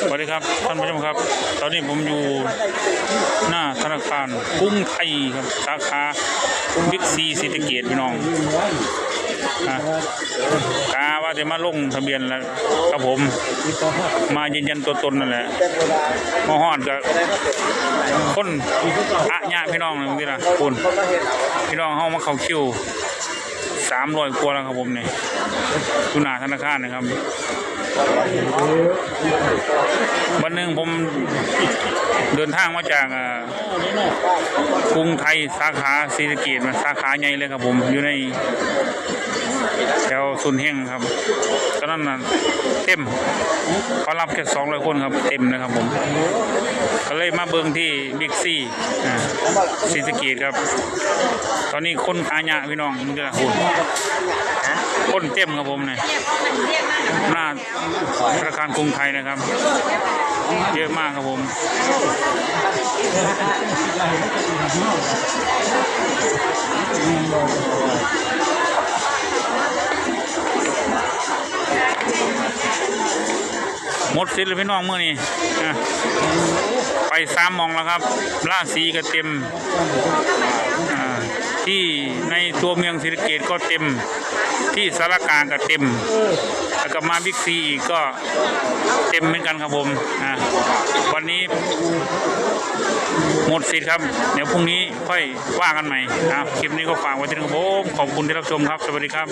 สวัสดีครับท่านผู้ชมครับ ตอนนี้ผมอยู่หน้าธนาคารกรุงไทยครับสาขาบิ๊กซีสิติเกตพี่น้องกาว่าจะมาลงทะเบียนแล้วครับผม มายืนยันตัวตนนั่นแหละมาฮอดกับคนอะญาพี่น้องเลยพี่ละคุณพี่น้องเฮามาเข้าคิว สามร้อยกว่าแล้วครับผมเนี่ยอยู่หน้าธนาคารนะครับ วันหนึ่งผมเดินทางมาจากอ่อกรุงไทยสาขาศรีสะเกดมาสาขาใหญ่เลยครับผมอยู่ในแถวซุนเฮงครับตอนนั้นเต็มเขารับแค่สองร้อยคนครับ เต็มนะครับผม เลยมาเบิงที่บิ๊กซีศรีสะเกดครับ ตอนนี้คนอาญะพี่น้องมึงจะคุณคนเต็มครับผมเนี่ยหน้าธนาคารกรุงไทยนะครับ เยอะมากครับผม หมดสิทธิ์เลยพี่น้องเมื่อนี้ไปสามมองแล้วครับล่าสีก็เต็มที่ในตัวเมืองศรีสะเกดก็เต็ม ที่สารกลางก็เต็ม แล้วก็มาบิ๊กซีอีกก็เต็มเหมือนกันครับผมวันนี้หมดสิทธิ์ครับ เดี๋ยวพรุ่งนี้ค่อยว่ากันใหม่ครับคลิปนี้ก็ฝากไว้ที่นี่ครับผมขอบคุณที่รับชมครับ สวัสดีครับ